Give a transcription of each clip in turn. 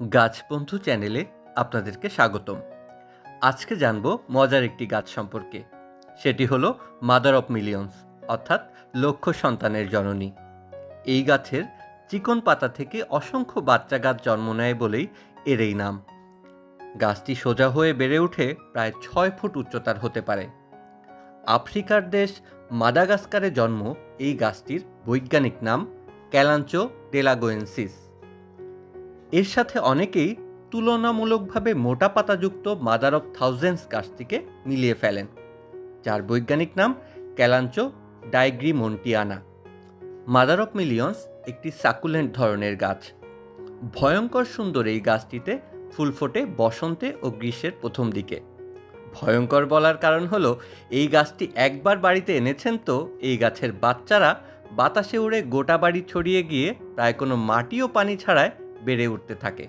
গাছবন্ধু চ্যানেলে আপনাদেরকে স্বাগতম। আজকে জানব মজার একটি গাছ সম্পর্কে। সেটি হলো মাদার অফ মিলিয়ন্স, অর্থাৎ লক্ষ সন্তানের জননী। এই গাছের চিকন পাতা থেকে অসংখ্য বাচ্চা গাছ জন্ম নেয় বলেই এর এই নাম। গাছটি সোজা হয়ে বেড়ে উঠে প্রায় ছয় ফুট উচ্চতার হতে পারে। আফ্রিকার দেশ মাদাগাস্কারে জন্ম এই গাছটির বৈজ্ঞানিক নাম ক্যালাঞ্চো ডেলাগোয়েন্সিস। এর সাথে অনেকেই তুলনামূলকভাবে মোটা পাতাযুক্ত মাদার অফ থাউজেন্ডস গাছটিকে মিলিয়ে ফেলেন, যার বৈজ্ঞানিক নাম Kalanchoe daigremontiana. Mother of millions একটি সাকুলেন্ট ধরনের গাছ। ভয়ঙ্কর সুন্দর এই গাছটিতে ফুল ফোটে বসন্তে ও গ্রীষ্মের প্রথম দিকে। ভয়ঙ্কর বলার কারণ হলো, এই গাছটি একবার বাড়িতে এনেছেন তো এই গাছের বাচ্চারা বাতাসে উড়ে গোটা বাড়ি ছড়িয়ে গিয়ে প্রায় কোনো মাটি ও পানি ছাড়ায় বেড়ে উঠতে থাকে।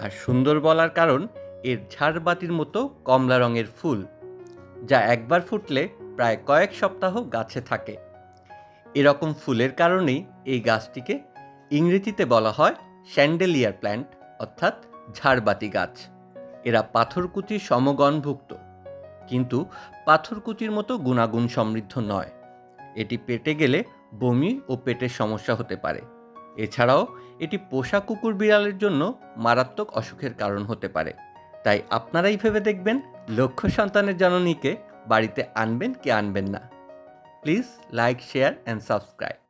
আর সুন্দর বলার কারণ, এর ঝাড়বাতির মতো কমলা রঙের ফুল, যা একবার ফুটলে প্রায় কয়েক সপ্তাহ গাছে থাকে। এরকম ফুলের কারণেই এই গাছটিকে ইংরেজিতে বলা হয় স্যান্ডেলিয়ার প্ল্যান্ট, অর্থাৎ ঝাড়বাতি গাছ। এরা পাথরকুচির সমগণভুক্ত, কিন্তু পাথরকুচির মতো গুণাগুণ সমৃদ্ধ নয়। এটি পেটে গেলে বমি ও পেটের সমস্যা হতে পারে। এছাড়াও, এটি পোষা কুকুর বিড়ালের জন্য মারাত্মক অসুখের কারণ হতে পারে। তাই আপনারাই ভেবে দেখবেন, লক্ষ্য সন্তানের জননীকে বাড়িতে আনবেন কি আনবেন না। Please like, share and subscribe